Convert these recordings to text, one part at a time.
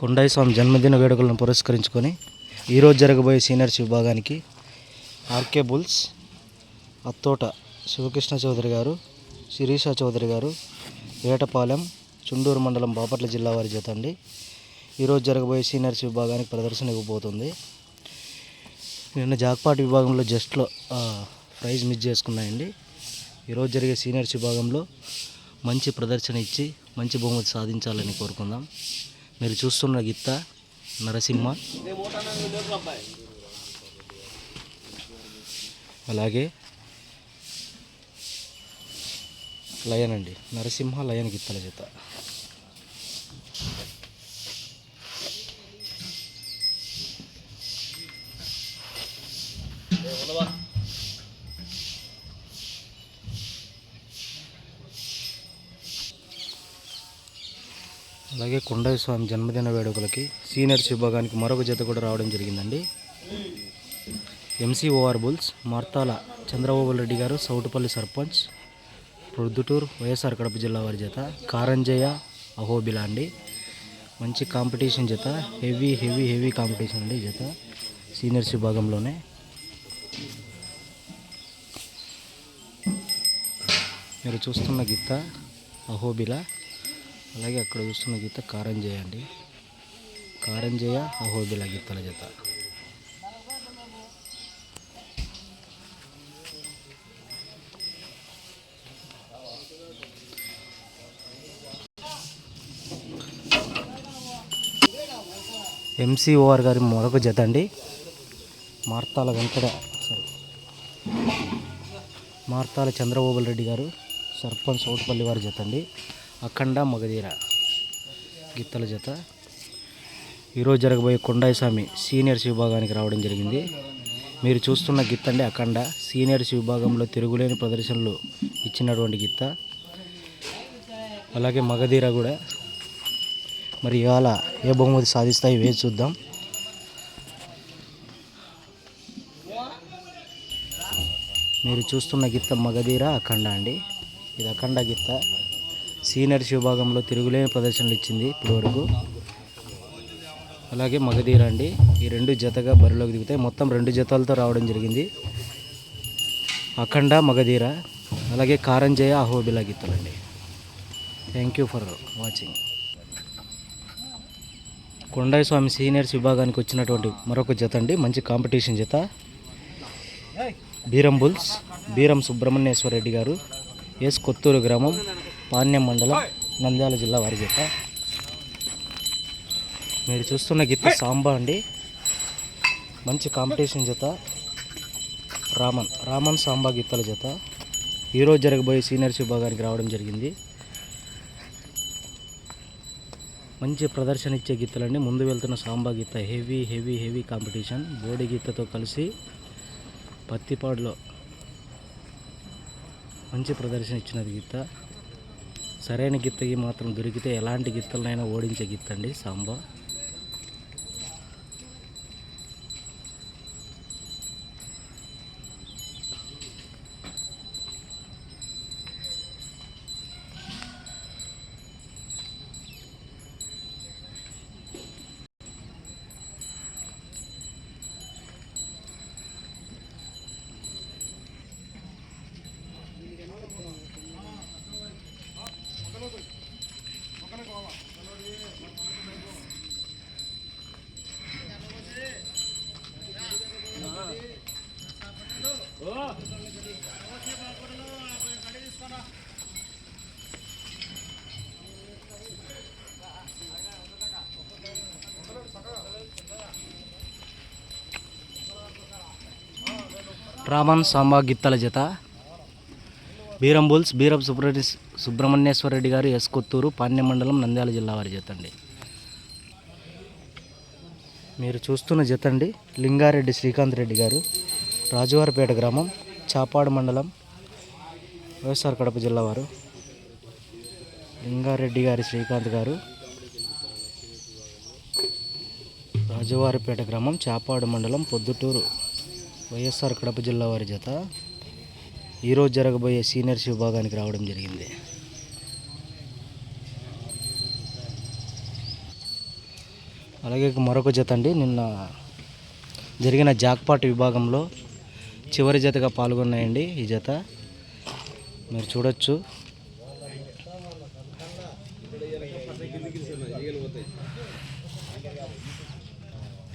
కొండాయి స్వామి జన్మదిన వేడుకలను పురస్కరించుకొని ఈరోజు జరగబోయే సీనియర్స్ విభాగానికి ఆర్కే బుల్స్ అత్తోట శివకృష్ణ చౌదరి గారు శిరీష చౌదరి గారు వేటపాలెం చుండూరు మండలం బాపట్ల జిల్లా వారి జత అండి. ఈరోజు జరగబోయే సీనియర్స్ విభాగానికి ప్రదర్శన ఇవ్వబోతుంది. నిన్న జాక్పాట్ విభాగంలో జస్ట్లో ప్రైజ్ మిస్ చేసుకున్నాయండి. ఈరోజు జరిగే సీనియర్స్ విభాగంలో మంచి ప్రదర్శన ఇచ్చి మంచి బహుమతి సాధించాలని కోరుకుందాం. మీరు చూస్తున్న గిత్త నరసింహ. అలాగే లయన్ అండి. నరసింహ లయన్ గిత్తల చేత అలాగే కొండయ్య స్వామి జన్మదిన వేడుకలకి సీనియర్స్ విభాగానికి మరొక జత కూడా రావడం జరిగిందండి. ఎంసీఓఆర్ బుల్స్ మార్తాల చంద్రబాబు రెడ్డి గారు సౌటుపల్లి సర్పంచ్ ప్రొద్దుటూరు వైఎస్ఆర్ కడప జిల్లా వారి జత కారంజయ్య అహోబిలా అండి. మంచి కాంపిటీషన్ జత హెవీ హెవీ హెవీ కాంపిటీషన్ అండి జత సీనియర్స్ విభాగంలోనే మీరు చూస్తున్న గీత అహోబిలా అలాగే అక్కడ చూస్తున్న గీత కారంజయ అండి. కారంజయ అహోబిల గీతల జత. ఎంసీఓఆర్ గారి మరొక జత అండి. మార్తాల వెంకట మార్తాల చంద్రబాబు రెడ్డి గారు సర్పంచ్ సౌట్పల్లి వారి జత అండి. అఖండ మగధీర గిత్తల జత. ఈరోజు జరగబోయే కొండాయి స్వామి సీనియర్స్ విభాగానికి రావడం జరిగింది. మీరు చూస్తున్న గిత్త అఖండ. సీనియర్స్ విభాగంలో తిరుగులేని ప్రదర్శనలు ఇచ్చినటువంటి గిత్త అలాగే మగధీర కూడా. మరి ఇవాళ ఏ బహుమతి సాధిస్తాయి వేచి చూద్దాం. మీరు చూస్తున్న గిత్త మగధీర అఖండ అండి. ఇది అఖండ గిత్త సీనియర్స్ విభాగంలో తిరుగులేని ప్రదర్శనలు ఇచ్చింది ఇప్పటివరకు. అలాగే మగధీర అండి. ఈ రెండు జతగా బరిలోకి దిగుతాయి. మొత్తం రెండు జతలతో రావడం జరిగింది. అఖండ మగధీర అలాగే కారంజయ Ahobila గీతలండి. Thank you for watching Kondayi Swami seniors విభాగానికి వచ్చినటువంటి మరొక జత అండి. మంచి కాంపిటీషన్ జత. బీరం బుల్స్ బీరం సుబ్రహ్మణ్యేశ్వర రెడ్డి గారు. ఎస్ కొత్తూరు గ్రామం. పాణ్యం మండలం నంద్యాల జిల్లా వారి జత మీరు చూస్తున్న గిత్త సాంబా అండి. మంచి కాంపిటీషన్ జత. రామన్ రామన్ సాంబా గిత్తల జత. ఈరోజు జరగబోయే సీనియర్స్ విభాగానికి రావడం జరిగింది. మంచి ప్రదర్శన ఇచ్చే గీతలండి ముందు వెళ్తున్న సాంబా గీత హెవీ హెవీ హెవీ కాంపిటీషన్. బోడి గీతతో కలిసి పత్తిపాడులో మంచి ప్రదర్శన ఇచ్చినది గీత సరైన గిత్తకి మాత్రం దొరికితే ఎలాంటి గిత్తలనైనా ఓడించే గిత్తండి సాంబా. రామన్ సాంబా గిత్తల జత. బీరం బుల్స్ బీరం సుబ్రహ్మణ్య సుబ్రహ్మణ్యేశ్వర రెడ్డి గారు ఎస్ కొత్తూరు పాణ్య మండలం నంద్యాల జిల్లా వారి జత అండి. మీరు చూస్తున్న జత అండి. లింగారెడ్డి శ్రీకాంత్ రెడ్డి గారు. రాజువారిపేట గ్రామం చాపాడు మండలం వైఎస్ఆర్ కడప జిల్లా వారు లింగారెడ్డి గారి శ్రీకాంత్ గారు. రాజువారిపేట గ్రామం చాపాడు మండలం పొద్దుటూరు వైఎస్ఆర్ కడప జిల్లా వారి జత. ఈరోజు జరగబోయే సీనియర్స్ విభాగానికి రావడం జరిగింది. అలాగే మరొక జత అండి. నిన్న జరిగిన జాక్పాట్ విభాగంలో చివరి జతగా పాల్గొన్నాయండి ఈ జత. మీరు చూడొచ్చు.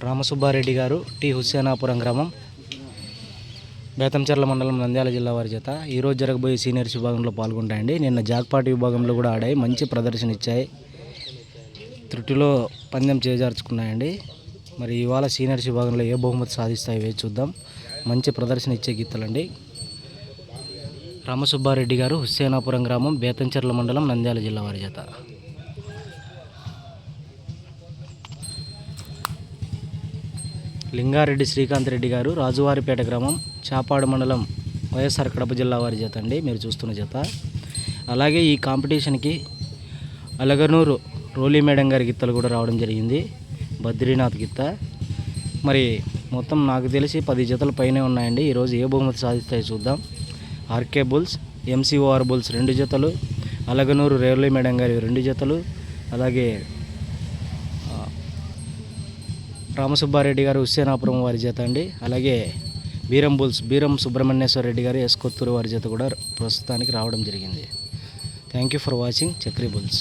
రామసుబ్బారెడ్డి గారు టి హుస్సేనాపురం గ్రామం బేతంచెర్ల మండలం నంద్యాల జిల్లా వారి జత. ఈరోజు జరగబోయే సీనియర్స్ విభాగంలో పాల్గొంటాయండి. నిన్న జాక్పాట్ విభాగంలో కూడా ఆడాయి. మంచి ప్రదర్శన ఇచ్చాయి. త్రుటిలో పందెం చేజార్చుకున్నాయండి. మరి ఇవాళ సీనియర్స్ విభాగంలో ఏ బహుమతి సాధిస్తాయో వేచి చూద్దాం. మంచి ప్రదర్శన ఇచ్చే గీతలండి. రామసుబ్బారెడ్డి గారు హుస్సేనాపురం గ్రామం బేతంచెర్ల మండలం నంద్యాల జిల్లా వారి జత. లింగారెడ్డి శ్రీకాంత్ రెడ్డి గారు రాజువారిపేట గ్రామం చాపాడు మండలం వైఎస్ఆర్ కడప జిల్లా వారి జత అండి. మీరు చూస్తున్న జత. అలాగే ఈ కాంపిటీషన్కి అలగనూరు రోలీ మేడం గారి గిత్తలు కూడా రావడం జరిగింది. బద్రీనాథ్ గిత్త. మరి మొత్తం నాకు తెలిసి పది జతల పైనే ఉన్నాయండి. ఈరోజు ఏ బహుమతి సాధిస్తాయి చూద్దాం. ఆర్కే బుల్స్ ఎంసీఓఆర్ బుల్స్ రెండు జతలు అలగనూరు రేర్లీ మేడం గారి రెండు జతలు అలాగే రామసుబ్బారెడ్డి గారు హుస్సేనాపురం వారి జత అండి. అలాగే బీరం బుల్స్ బీరం సుబ్రహ్మణ్యేశ్వర రెడ్డి గారు ఎస్కొత్తూరు వారి జత కూడా ప్రస్తుతానికి రావడం జరిగింది. Thank you for watching Chakri bulls.